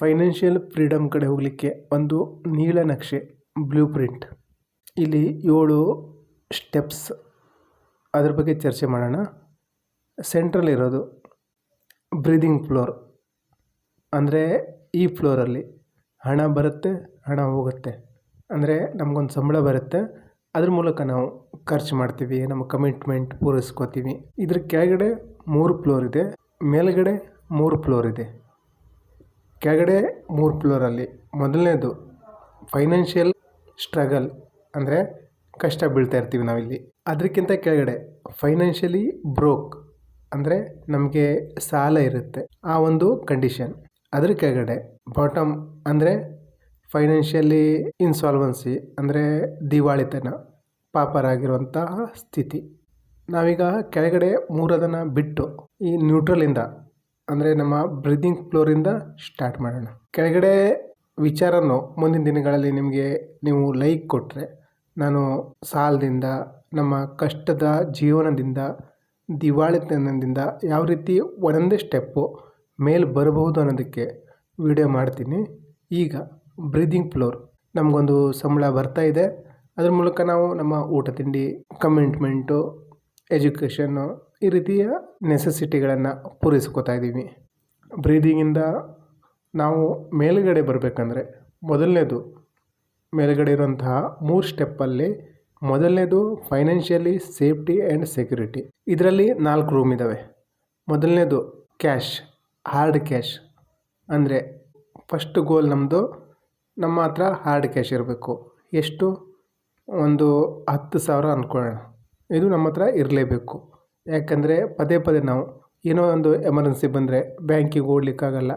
Financial freedom ಕಡೆ ಹೋಗಲಿಕ್ಕೆ ಒಂದು ನೀಲನಕ್ಷೆ ಬ್ಲೂ ಪ್ರಿಂಟ್. ಇಲ್ಲಿ ಏಳು ಸ್ಟೆಪ್ಸ್ ಅದ್ರ ಬಗ್ಗೆ ಚರ್ಚೆ ಮಾಡೋಣ. ಸೆಂಟ್ರಲ್ ಇರೋದು ಬ್ರೀದಿಂಗ್ ಫ್ಲೋರ್. ಅಂದರೆ ಈ ಫ್ಲೋರಲ್ಲಿ ಹಣ ಬರುತ್ತೆ, ಹಣ ಹೋಗುತ್ತೆ. ಅಂದರೆ ನಮಗೊಂದು ಸಂಬಳ ಬರುತ್ತೆ. ಅದ್ರ ಮೂಲಕ ನಾವು ಖರ್ಚು ಮಾಡ್ತೀವಿ, ನಮ್ಮ ಕಮಿಟ್ಮೆಂಟ್ ಪೂರೈಸ್ಕೋತೀವಿ. ಇದ್ರ ಕೆಳಗಡೆ ಮೂರು ಫ್ಲೋರ್ ಇದೆ, ಮೇಲ್ಗಡೆ ಮೂರು ಫ್ಲೋರ್ ಇದೆ. ಕೆಳಗಡೆ ಮೂರು ಫ್ಲೋರಲ್ಲಿ ಮೊದಲನೇದು ಫೈನಾನ್ಷಿಯಲ್ ಸ್ಟ್ರಗಲ್ ಅಂದರೆ ಕಷ್ಟ ಬೀಳ್ತಾ ಇರ್ತೀವಿ ನಾವಿಲ್ಲಿ. ಅದಕ್ಕಿಂತ ಕೆಳಗಡೆ ಫೈನಾನ್ಷಿಯಲಿ ಬ್ರೋಕ್ ಅಂದರೆ ನಮಗೆ ಸಾಲ ಇರುತ್ತೆ. ಆ ಒಂದು ಕಂಡೀಷನ್ ಅದ್ರ ಕೆಳಗಡೆ ಬಾಟಮ್ ಅಂದರೆ ಫೈನಾನ್ಷಿಯಲಿ ಇನ್ಸಾಲ್ವೆನ್ಸಿ ಅಂದರೆ ದಿವಾಳಿತನ, ಪಾಪರಾಗಿರುವಂತಹ ಸ್ಥಿತಿ. ನಾವೀಗ ಕೆಳಗಡೆ ಮೂರದನ್ನು ಬಿಟ್ಟು ಈ ನ್ಯೂಟ್ರಲಿಂದ ಅಂದರೆ ನಮ್ಮ ಬ್ರೀದಿಂಗ್ ಫ್ಲೋರಿಂದ ಸ್ಟಾರ್ಟ್ ಮಾಡೋಣ. ಕೆಳಗಡೆ ವಿಚಾರನೂ ಮುಂದಿನ ದಿನಗಳಲ್ಲಿ ನಿಮಗೆ ನೀವು ಲೈಕ್ ಕೊಟ್ಟರೆ ನಾನು ಸಾಲದಿಂದ, ನಮ್ಮ ಕಷ್ಟದ ಜೀವನದಿಂದ ದಿವಾಳಿತನದಿಂದ ಯಾವ ರೀತಿ ಒಂದೊಂದೇ ಸ್ಟೆಪ್ಪು ಮೇಲೆ ಬರಬಹುದು ಅನ್ನೋದಕ್ಕೆ ವಿಡಿಯೋ ಮಾಡ್ತೀನಿ. ಈಗ ಬ್ರೀದಿಂಗ್ ಫ್ಲೋರ್ ನಮಗೊಂದು ಸಂಬಳ ಬರ್ತಾ ಇದೆ. ಅದ್ರ ಮೂಲಕ ನಾವು ನಮ್ಮ ಊಟ ತಿಂಡಿ ಕಮಿಟ್ಮೆಂಟು ಎಜುಕೇಷನ್ನು ಈ ರೀತಿಯ ನೆಸೆಸಿಟಿಗಳನ್ನು ಪೂರೈಸ್ಕೋತಾ ಇದ್ದೀವಿ. ಬ್ರೀದಿಂಗಿಂದ ನಾವು ಮೇಲುಗಡೆ ಬರಬೇಕಂದ್ರೆ ಮೊದಲನೇದು, ಮೇಲುಗಡೆ ಇರುವಂತಹ ಮೂರು ಸ್ಟೆಪ್ಪಲ್ಲಿ ಮೊದಲನೇದು ಫೈನಾನ್ಷಿಯಲಿ ಸೇಫ್ಟಿ ಆ್ಯಂಡ್ ಸೆಕ್ಯೂರಿಟಿ ಇದರಲ್ಲಿ ನಾಲ್ಕು ರೂಮ್ ಇದ್ದಾವೆ ಮೊದಲನೇದು ಕ್ಯಾಶ್ ಹಾರ್ಡ್ ಕ್ಯಾಶ್ ಅಂದರೆ ಫಸ್ಟ್ ಗೋಲ್ ನಮ್ಮದು ನಮ್ಮ ಹತ್ರ ಹಾರ್ಡ್ ಕ್ಯಾಶ್ ಇರಬೇಕು. ಎಷ್ಟು? ಒಂದು ಹತ್ತು ಸಾವಿರ ಅಂದ್ಕೊಳ್ಳೋಣ ಇದು ನಮ್ಮ ಹತ್ರ ಇರಲೇಬೇಕು. ಯಾಕಂದರೆ ಪದೇ ಪದೇ ನಾವು ಏನೋ ಒಂದು ಎಮರ್ಜೆನ್ಸಿ ಬಂದರೆ ಬ್ಯಾಂಕಿಗೆ ಓಡಲಿಕ್ಕಾಗಲ್ಲ.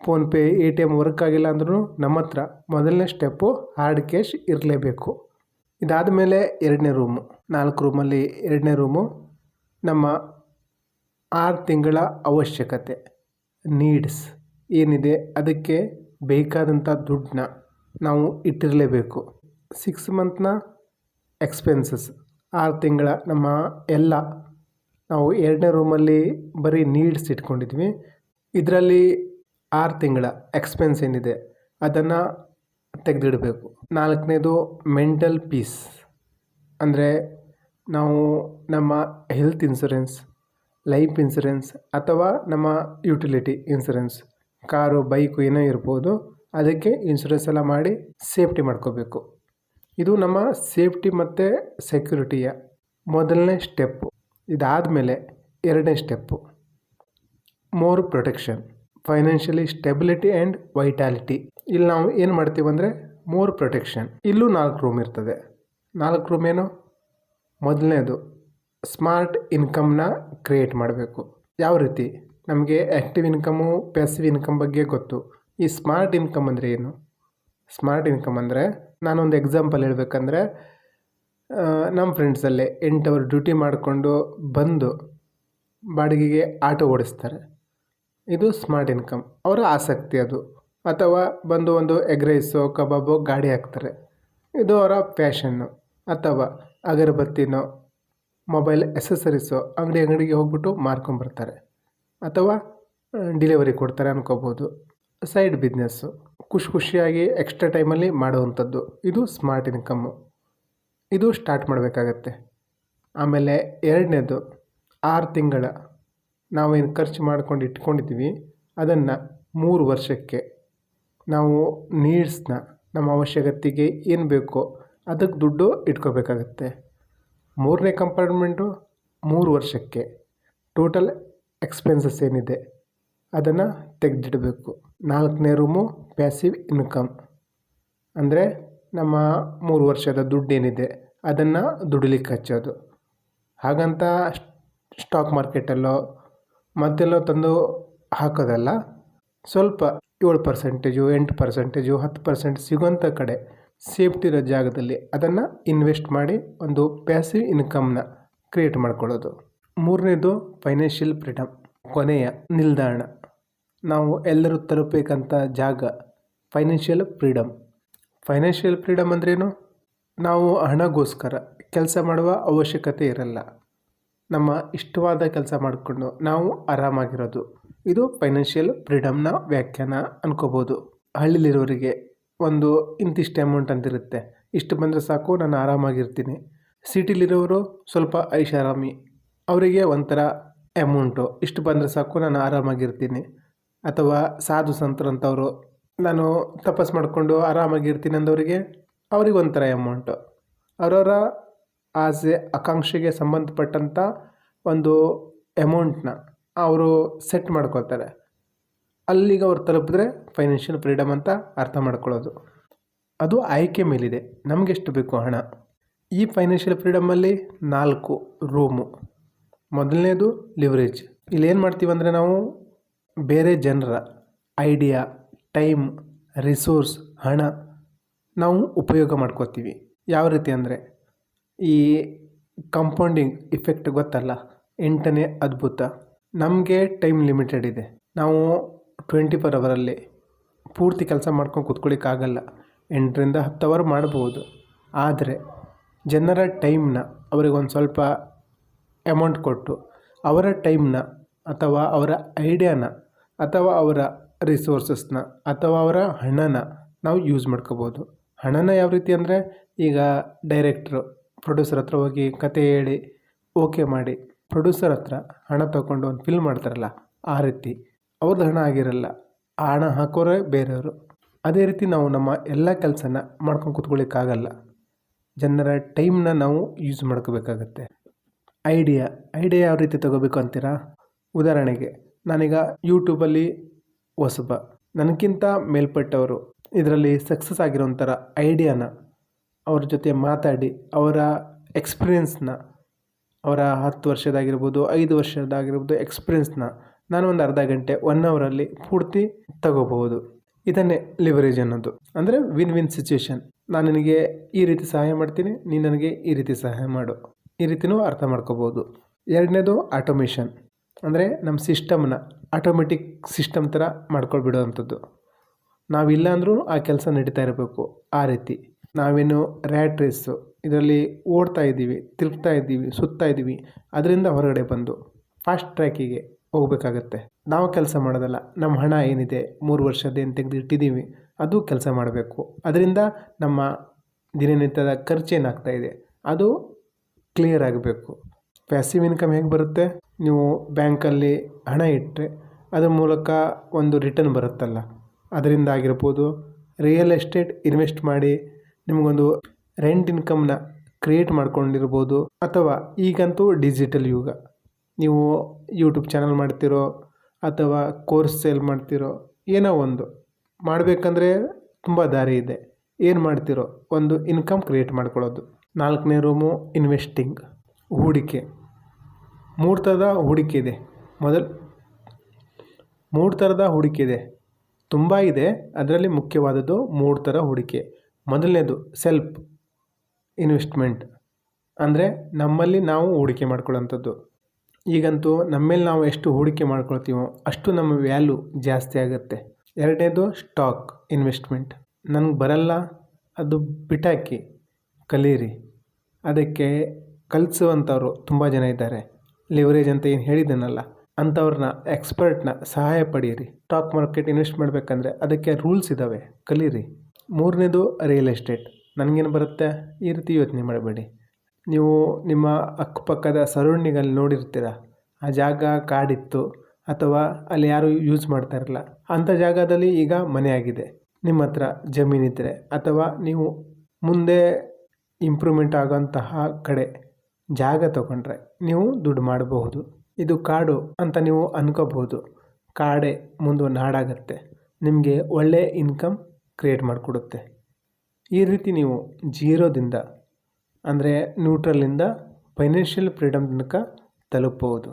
PhonePe A T M work ಆಗಿಲ್ಲ ಅಂದ್ರೂ ನಮ್ಮ ಹತ್ರ ಮೊದಲನೇ ಸ್ಟೆಪ್ಪು ಹಾರ್ಡ್ ಕ್ಯಾಶ್ ಇರಲೇಬೇಕು. ಇದಾದ ಮೇಲೆ ಎರಡನೇ ರೂಮು ನಾಲ್ಕು ರೂಮಲ್ಲಿ ಎರಡನೇ ರೂಮು ನಮ್ಮ ಆರು ತಿಂಗಳ ಅವಶ್ಯಕತೆ ನೀಡ್ಸ್ ಏನಿದೆ ಅದಕ್ಕೆ ಬೇಕಾದಂಥ ದುಡ್ಡನ್ನ ನಾವು ಇಟ್ಟಿರಲೇಬೇಕು. ಸಿಕ್ಸ್ ಮಂತ್ನ ಎಕ್ಸ್ಪೆನ್ಸಸ್ ಆರು ತಿಂಗಳ ನಮ್ಮ ಎಲ್ಲ ನಾವು ಎರಡನೇ ರೂಮಲ್ಲಿ ಬರೀ ನೀಡ್ಸ್ ಇಟ್ಕೊಂಡಿದ್ವಿ. ಇದರಲ್ಲಿ ಆರು ತಿಂಗಳ ಎಕ್ಸ್ಪೆನ್ಸ್ ಏನಿದೆ, ಅದನ್ನು ತೆಗೆದಿಡಬೇಕು. ನಾಲ್ಕನೇದು ಮೆಂಟಲ್ ಪೀಸ್ ಅಂದರೆ ನಾವು ನಮ್ಮ ಹೆಲ್ತ್ ಇನ್ಸುರೆನ್ಸ್ ಲೈಫ್ ಇನ್ಸುರೆನ್ಸ್ ಅಥವಾ ನಮ್ಮ ಯುಟಿಲಿಟಿ ಇನ್ಸುರೆನ್ಸ್ ಕಾರು, ಬೈಕು ಏನೋ ಇರ್ಬೋದು, ಅದಕ್ಕೆ ಇನ್ಸುರೆನ್ಸ್ ಎಲ್ಲ ಮಾಡಿ ಸೇಫ್ಟಿ ಮಾಡ್ಕೋಬೇಕು. ಇದು ನಮ್ಮ ಸೇಫ್ಟಿ ಮತ್ತು ಸೆಕ್ಯೂರಿಟಿಯ ಮೊದಲನೇ ಸ್ಟೆಪ್ಪು ಇದಾದಮೇಲೆ ಎರಡನೇ step. More protection financially stability and vitality ಇಲ್ಲಿ ನಾವು ಏನು ಮಾಡ್ತೀವಿ ಅಂದರೆ ಮೋರ್ ಪ್ರೊಟೆಕ್ಷನ್ ಇಲ್ಲೂ ನಾಲ್ಕು ರೂಮ್ ಇರ್ತದೆ. ನಾಲ್ಕು ರೂಮ್ ಏನು? ಮೊದಲನೇದು ಸ್ಮಾರ್ಟ್ ಇನ್ಕಮ್ನ ಕ್ರಿಯೇಟ್ ಮಾಡಬೇಕು. ಯಾವ ರೀತಿ? ನಮಗೆ ಆ್ಯಕ್ಟಿವ್ ಇನ್ಕಮು ಪ್ಯಾಸಿವ್ ಇನ್ಕಮ್ ಬಗ್ಗೆ ಗೊತ್ತು. ಈ ಸ್ಮಾರ್ಟ್ ಇನ್ಕಮ್ ಅಂದರೆ ಏನು? ಸ್ಮಾರ್ಟ್ ಇನ್ಕಮ್ ಅಂದರೆ ನಾನೊಂದು ಎಕ್ಸಾಂಪಲ್ ಹೇಳಬೇಕಂದ್ರೆ ನಮ್ಮ ಫ್ರೆಂಡ್ಸಲ್ಲೇ ಎಂಟು ಅವರ್ ಡ್ಯೂಟಿ ಮಾಡಿಕೊಂಡು ಬಂದು ಬಾಡಿಗೆಗೆ ಆಟೋ ಓಡಿಸ್ತಾರೆ. ಇದು ಸ್ಮಾರ್ಟ್ ಇನ್ಕಮ್ ಅವರ ಆಸಕ್ತಿ ಅದು. ಅಥವಾ ಬಂದು ಒಂದು ಎಗ್ ರೈಸೋ ಕಬಾಬೋ, ಗಾಡಿ ಹಾಕ್ತಾರೆ. ಇದು ಅವರ ಫ್ಯಾಷನ್ನು ಅಥವಾ ಅಗರಬತ್ತಿನೋ ಮೊಬೈಲ್ ಎಸೆಸರೀಸೋ ಅಂಗಡಿ ಅಂಗಡಿಗೆ ಹೋಗ್ಬಿಟ್ಟು ಮಾರ್ಕೊಂಬರ್ತಾರೆ ಅಥವಾ ಡಿಲಿವರಿ ಕೊಡ್ತಾರೆ ಅನ್ಕೋಬೋದು. ಸೈಡ್ ಬಿಸ್ನೆಸ್ಸು ಖುಷಿ ಖುಷಿಯಾಗಿ ಎಕ್ಸ್ಟ್ರಾ ಟೈಮಲ್ಲಿ ಮಾಡುವಂಥದ್ದು ಇದು ಸ್ಮಾರ್ಟ್ ಇನ್ಕಮ್ಮು ಇದು ಸ್ಟಾರ್ಟ್ ಮಾಡಬೇಕಾಗತ್ತೆ. ಆಮೇಲೆ ಎರಡನೇದು, ಆರು ತಿಂಗಳ ನಾವೇನು ಖರ್ಚು ಮಾಡ್ಕೊಂಡು ಇಟ್ಕೊಂಡಿದ್ದೀವಿ, ಅದನ್ನು ಮೂರು ವರ್ಷಕ್ಕೆ ನಾವು ನೀಡ್ಸ್ನ, ನಮ್ಮ ಅವಶ್ಯಕತೆಗೆ ಏನು ಬೇಕೋ ಅದಕ್ಕೆ ದುಡ್ಡು ಇಟ್ಕೋಬೇಕಾಗತ್ತೆ. ಮೂರನೇ ಕಂಪಾರ್ಟ್ಮೆಂಟು ಮೂರು ವರ್ಷಕ್ಕೆ. ಟೋಟಲ್ ಎಕ್ಸ್ಪೆನ್ಸಸ್ ಏನಿದೆ, ಅದನ್ನು ತೆಗೆದಿಡಬೇಕು. ನಾಲ್ಕನೇ ರೂಮು ಪ್ಯಾಸಿವ್ ಇನ್ಕಮ್ ಅಂದರೆ ನಮ್ಮ ಮೂರು ವರ್ಷದ ದುಡ್ಡೇನಿದೆ. ಅದನ್ನು ದುಡಿಲಿಕ್ಕೆ ಹಚ್ಚೋದು. ಹಾಗಂತ ಸ್ಟಾಕ್ ಮಾರ್ಕೆಟಲ್ಲೋ ಮತ್ತೆಲ್ಲೋ ತಂದು ಹಾಕೋದಲ್ಲ, ಸ್ವಲ್ಪ ಏಳು ಪರ್ಸೆಂಟೇಜು ಎಂಟು ಪರ್ಸೆಂಟೇಜು ಹತ್ತು ಪರ್ಸೆಂಟ್ ಸಿಗುವಂಥ ಕಡೆ ಸೇಫ್ಟಿ ಇರೋ ಜಾಗದಲ್ಲಿ ಅದನ್ನು ಇನ್ವೆಸ್ಟ್ ಮಾಡಿ ಒಂದು ಪ್ಯಾಸಿವ್ ಇನ್ಕಮ್ನ ಕ್ರಿಯೇಟ್ ಮಾಡ್ಕೊಳ್ಳೋದು. ಮೂರನೇದು ಫೈನಾನ್ಷಿಯಲ್ ಫ್ರೀಡಮ್ ಕೊನೆಯ ನಿಲ್ದಾಣ. ನಾವು ಎಲ್ಲರೂ ತಲುಪಬೇಕಂತ ಜಾಗ ಫೈನಾನ್ಷಿಯಲ್ ಫ್ರೀಡಮ್ ಫೈನಾನ್ಷಿಯಲ್ ಫ್ರೀಡಮ್ ಅಂದ್ರೇನು? ನಾವು ಹಣಗೋಸ್ಕರ ಕೆಲಸ ಮಾಡುವ ಅವಶ್ಯಕತೆ ಇರಲ್ಲ. ನಮ್ಮ ಇಷ್ಟವಾದ ಕೆಲಸ ಮಾಡಿಕೊಂಡು ನಾವು ಆರಾಮಾಗಿರೋದು. ಇದು ಫೈನಾನ್ಷಿಯಲ್ ಫ್ರೀಡಮ್ನ ವ್ಯಾಖ್ಯಾನ ಅನ್ಕೋಬೋದು. ಹಳ್ಳಿಲಿರೋರಿಗೆ ಒಂದು ಇಂತಿಷ್ಟು ಅಮೌಂಟ್ ಅಂತಿರುತ್ತೆ. ಇಷ್ಟು ಬಂದರೆ ಸಾಕು, ನಾನು ಆರಾಮಾಗಿರ್ತೀನಿ. ಸಿಟಿಲಿರೋರು ಸ್ವಲ್ಪ ಐಷಾರಾಮಿ. ಅವರಿಗೆ ಒಂಥರ ಅಮೌಂಟು. ಇಷ್ಟು ಬಂದರೆ ಸಾಕು, ನಾನು ಆರಾಮಾಗಿರ್ತೀನಿ. ಅಥವಾ ಸಾಧು ಸಂತರಂಥವ್ರು ನಾನು ತಪಸ್ ಮಾಡಿಕೊಂಡು ಆರಾಮಾಗಿರ್ತೀನಿ ಅಂದವರಿಗೆ ಅವ್ರಿಗೆ ಒಂಥರ ಅಮೌಂಟು ಅವರವರ ಆಸೆ ಆಕಾಂಕ್ಷೆಗೆ ಸಂಬಂಧಪಟ್ಟಂಥ ಒಂದು ಅಮೌಂಟ್ನ ಅವರು ಸೆಟ್ ಮಾಡ್ಕೊಳ್ತಾರೆ. ಅಲ್ಲಿಗೆ ಅವ್ರು ತಲುಪಿದ್ರೆ ಫೈನಾನ್ಷಿಯಲ್ ಫ್ರೀಡಮ್ ಅಂತ ಅರ್ಥ ಮಾಡ್ಕೊಳ್ಳೋದು. ಅದು ಆಯ್ಕೆ ಮೇಲಿದೆ. ನಮಗೆಷ್ಟು ಬೇಕು ಹಣ? ಈ ಫೈನಾನ್ಷಿಯಲ್ ಫ್ರೀಡಮಲ್ಲಿ ನಾಲ್ಕು ರೂಮು ಮೊದಲನೇದು ಲಿವರೇಜ್ ಇಲ್ಲಿ ಏನು ಮಾಡ್ತೀವಿ ಅಂದರೆ ನಾವು ಬೇರೆ ಜನರ ಐಡಿಯಾ ಟೈಮ್ ರಿಸೋರ್ಸ್ ಹಣ ನಾವು ಉಪಯೋಗ ಮಾಡ್ಕೋತೀವಿ. ಯಾವ ರೀತಿ ಅಂದರೆ, ಈ ಕಂಪೌಂಡಿಂಗ್ ಇಫೆಕ್ಟ್ ಗೊತ್ತಲ್ಲ? ಎಂಟನೇ ಅದ್ಭುತ. ನಮಗೆ ಟೈಮ್ ಲಿಮಿಟೆಡ್ ಇದೆ. ನಾವು ಟ್ವೆಂಟಿ ಫೋರ್ ಅವರಲ್ಲಿ ಪೂರ್ತಿ ಕೆಲಸ ಮಾಡ್ಕೊಂಡು ಕೂತ್ಕೊಳ್ಳಿಕ್ಕಾಗಲ್ಲ ಎಂಟರಿಂದ ಹತ್ತು ಅವರ್ ಮಾಡ್ಬೋದು. ಆದರೆ, ಜನರ ಟೈಮ್ನ ಅವರಿಗೊಂದು ಸ್ವಲ್ಪ ಅಮೌಂಟ್ ಕೊಟ್ಟು, ಅವರ ಟೈಮ್ನ ಅಥವಾ ಅವರ ಐಡಿಯಾನ ಅಥವಾ ಅವರ ರಿಸೋರ್ಸಸ್ನ ಅಥವಾ ಅವರ ಹಣನ ನಾವು ಯೂಸ್ ಮಾಡ್ಕೋಬೋದು. ಹಣನ ಯಾವ ರೀತಿ ಅಂದರೆ ಈಗ ಡೈರೆಕ್ಟ್ರು ಪ್ರೊಡ್ಯೂಸರ್ ಹತ್ರ ಹೋಗಿ ಕತೆ ಹೇಳಿ ಓಕೆ ಮಾಡಿ ಪ್ರೊಡ್ಯೂಸರ್ ಹತ್ರ ಹಣ ತಗೊಂಡು ಒಂದು ಫಿಲ್ಮ್ ಮಾಡ್ತಾರಲ್ಲ, ಆ ರೀತಿ. ಅವ್ರದ್ದು ಹಣ ಆಗಿರಲ್ಲ, ಆ ಹಣ ಹಾಕೋರೇ ಬೇರೆಯವರು. ಅದೇ ರೀತಿ ನಾವು ನಮ್ಮ ಎಲ್ಲ ಕೆಲಸನ ಮಾಡ್ಕೊಂಡು ಕೂತ್ಕೊಳ್ಳಿಕ್ಕಾಗಲ್ಲ ಜನರ ಟೈಮ್ನ ನಾವು ಯೂಸ್ ಮಾಡ್ಕೋಬೇಕಾಗತ್ತೆ. ಐಡಿಯಾ ಐಡಿಯಾ ಯಾವ ರೀತಿ ತಗೋಬೇಕು ಅಂತೀರಾ? ಉದಾಹರಣೆಗೆ, ನಾನೀಗ ಯೂಟ್ಯೂಬಲ್ಲಿ ಹೊಸಬ. ನನಗಿಂತ ಮೇಲ್ಪಟ್ಟವರು ಇದರಲ್ಲಿ ಸಕ್ಸಸ್ ಆಗಿರೋಂಥರ ಐಡಿಯಾನ ಅವ್ರ ಜೊತೆ ಮಾತಾಡಿ, ಅವರ ಎಕ್ಸ್ಪೀರಿಯನ್ಸ್ನ ಅವರ ಹತ್ತು ವರ್ಷದಾಗಿರ್ಬೋದು, ಐದು ವರ್ಷದಾಗಿರ್ಬೋದು ಎಕ್ಸ್ಪೀರಿಯೆನ್ಸ್ನ ನಾನು ಒಂದು ಅರ್ಧ ಗಂಟೆ ಒನ್ ಅವರಲ್ಲಿ ಪೂರ್ತಿ ತಗೋಬಹುದು. ಇದನ್ನೇ ಲಿವರೇಜ್ ಅನ್ನೋದು. ಅಂದರೆ ವಿನ್ ವಿನ್ ಸಿಚುವೇಶನ್ ನಾನು ನಿನಗೆ ಈ ರೀತಿ ಸಹಾಯ ಮಾಡ್ತೀನಿ, ನೀನು ನನಗೆ ಈ ರೀತಿ ಸಹಾಯ ಮಾಡು. ಈ ರೀತಿನೂ ಅರ್ಥ ಮಾಡ್ಕೋಬೋದು ಎರಡನೇದು ಆಟೋಮೇಷನ್ ಅಂದರೆ ನಮ್ಮ ಸಿಸ್ಟಮ್ನ ಆಟೋಮೆಟಿಕ್ ಸಿಸ್ಟಮ್ ಥರ ಮಾಡ್ಕೊಳ್ಬಿಡೋವಂಥದ್ದು. ನಾವಿಲ್ಲ ಅಂದರೂ ಆ ಕೆಲಸ ನಡೀತಾ ಇರಬೇಕು. ಆ ರೀತಿ. ನಾವೇನು ರ್ಯಾಟ್ ರೇಸು. ಇದರಲ್ಲಿ ಓಡ್ತಾ ಇದ್ದೀವಿ, ತಿರುಗ್ತಾ ಇದ್ದೀವಿ, ಸುತ್ತಾ ಇದ್ದೀವಿ. ಅದರಿಂದ ಹೊರಗಡೆ ಬಂದು ಫಾಸ್ಟ್ ಟ್ರ್ಯಾಕಿಗೆ ಹೋಗಬೇಕಾಗತ್ತೆ. ನಾವು ಕೆಲಸ ಮಾಡೋದಲ್ಲ. ನಮ್ಮ ಹಣ ಏನಿದೆ? ಮೂರು ವರ್ಷದ್ದೇನು ತೆಗೆದು ಇಟ್ಟಿದ್ದೀವಿ ಅದು ಕೆಲಸ ಮಾಡಬೇಕು. ಅದರಿಂದ ನಮ್ಮ ದಿನನಿತ್ಯದ ಖರ್ಚು ಏನಾಗ್ತಾ ಇದೆ? ಅದು ಕ್ಲಿಯರ್ ಆಗಬೇಕು. ಪ್ಯಾಸಿವ್ ಇನ್ಕಮ್ ಹೇಗೆ ಬರುತ್ತೆ? ನೀವು ಬ್ಯಾಂಕಲ್ಲಿ ಹಣ ಇಟ್ಟರೆ ಅದರ ಮೂಲಕ ಒಂದು ರಿಟರ್ನ್ ಬರುತ್ತಲ್ಲ. ಅದರಿಂದ ಆಗಿರ್ಬೋದು ರಿಯಲ್ ಎಸ್ಟೇಟ್ ಇನ್ವೆಸ್ಟ್ ಮಾಡಿ ನಿಮಗೊಂದು ರೆಂಟ್ ಇನ್ಕಮ್ನ ಕ್ರಿಯೇಟ್ ಮಾಡ್ಕೊಂಡಿರ್ಬೋದು ಅಥವಾ ಈಗಂತೂ ಡಿಜಿಟಲ್ ಯುಗ. ನೀವು ಯೂಟ್ಯೂಬ್ ಚಾನಲ್ ಮಾಡ್ತಿರೋ ಅಥವಾ ಕೋರ್ಸ್ ಸೇಲ್ ಮಾಡ್ತಿರೋ ಏನೋ ಒಂದು ಮಾಡಬೇಕಂದ್ರೆ ತುಂಬ ದಾರಿ ಇದೆ. ಏನು ಮಾಡ್ತಿರೋ ಒಂದು ಇನ್ಕಮ್ ಕ್ರಿಯೇಟ್ ಮಾಡ್ಕೊಳ್ಳೋದು. ನಾಲ್ಕನೇ ರೂಮು ಇನ್ವೆಸ್ಟಿಂಗ್ ಹೂಡಿಕೆ. ಮೂರು ಥರದ ಹೂಡಿಕೆ ಇದೆ. ಮೊದಲು ಮೂರು ಥರದ ಹೂಡಿಕೆ ಇದೆ. ತುಂಬ ಇದೆ. ಅದರಲ್ಲಿ ಮುಖ್ಯವಾದದ್ದು ಮೂರು ಥರ ಹೂಡಿಕೆ. ಮೊದಲನೇದು ಸೆಲ್ಫ್ ಇನ್ವೆಸ್ಟ್ಮೆಂಟ್ ಅಂದರೆ ನಮ್ಮಲ್ಲಿ ನಾವು ಹೂಡಿಕೆ ಮಾಡ್ಕೊಳ್ಳೋಂಥದ್ದು ಈಗಂತೂ ನಮ್ಮೇಲೆ ನಾವು ಎಷ್ಟು ಹೂಡಿಕೆ ಮಾಡ್ಕೊಳ್ತೀವೋ ಅಷ್ಟು ನಮ್ಮ ವ್ಯಾಲ್ಯೂ ಜಾಸ್ತಿ ಆಗುತ್ತೆ. ಎರಡನೇದು ಸ್ಟಾಕ್ ಇನ್ವೆಸ್ಟ್ಮೆಂಟ್ ನನಗೆ ಬರಲ್ಲ, ಅದು ಬಿಟಾಕಿ, ಕಲೀರಿ. ಅದಕ್ಕೆ ಕಲಿಸುವಂಥವ್ರು ತುಂಬ ಜನ ಇದ್ದಾರೆ. ಲಿವರೇಜ್ ಅಂತ ಏನು ಹೇಳಿದ್ದೇನಲ್ಲ. ಅಂಥವ್ರನ್ನ ಎಕ್ಸ್ಪರ್ಟ್ನ ಸಹಾಯ ಪಡೀರಿ. ಸ್ಟಾಕ್ ಮಾರ್ಕೆಟ್ ಇನ್ವೆಸ್ಟ್ ಮಾಡಬೇಕಂದ್ರೆ ಅದಕ್ಕೆ ರೂಲ್ಸ್ ಇದ್ದಾವೆ ಕಲೀರಿ. ಮೂರನೇದು ರಿಯಲ್ ಎಸ್ಟೇಟ್ ನನಗೇನು ಬರುತ್ತೆ? ಈ ರೀತಿ ಯೋಚನೆ ಮಾಡಬೇಡಿ. ನೀವು ನಿಮ್ಮ ಅಕ್ಕಪಕ್ಕದ ಸರೌಂಡಿಂಗಲ್ಲಿ ನೋಡಿರ್ತೀರ. ಆ ಜಾಗ ಕಾಡಿತ್ತು ಅಥವಾ ಅಲ್ಲಿ ಯಾರೂ ಯೂಸ್ ಮಾಡ್ತಾ ಇರಲ್ಲ ಅಂಥ ಜಾಗದಲ್ಲಿ ಈಗ ಮನೆ ಆಗಿದೆ. ನಿಮ್ಮ ಹತ್ರ ಜಮೀನಿದ್ದರೆ ಅಥವಾ ನೀವು ಮುಂದೆ ಇಂಪ್ರೂವ್ಮೆಂಟ್ ಆಗೋಂತಹ ಕಡೆ ಜಾಗ ತಗೊಂಡ್ರೆ ನೀವು ದುಡ್ಡು ಮಾಡಬಹುದು. ಇದು ಕಾಡು ಅಂತ ನೀವು ಅನ್ಕೋಬಹುದು. ಕಾಡೆ ಮುಂದೆ ನಾಡಾಗತ್ತೆ ನಿಮಗೆ ಒಳ್ಳೆಯ ಇನ್ಕಮ್ ಕ್ರಿಯೇಟ್ ಮಾಡಿಕೊಡುತ್ತೆ. ಈ ರೀತಿ ನೀವು ಜೀರೋದಿಂದ, ಅಂದರೆ ನ್ಯೂಟ್ರಲಿಂದ ಫೈನಾನ್ಷಿಯಲ್ ಫ್ರೀಡಮ್ ತನಕ ತಲುಪಬಹುದು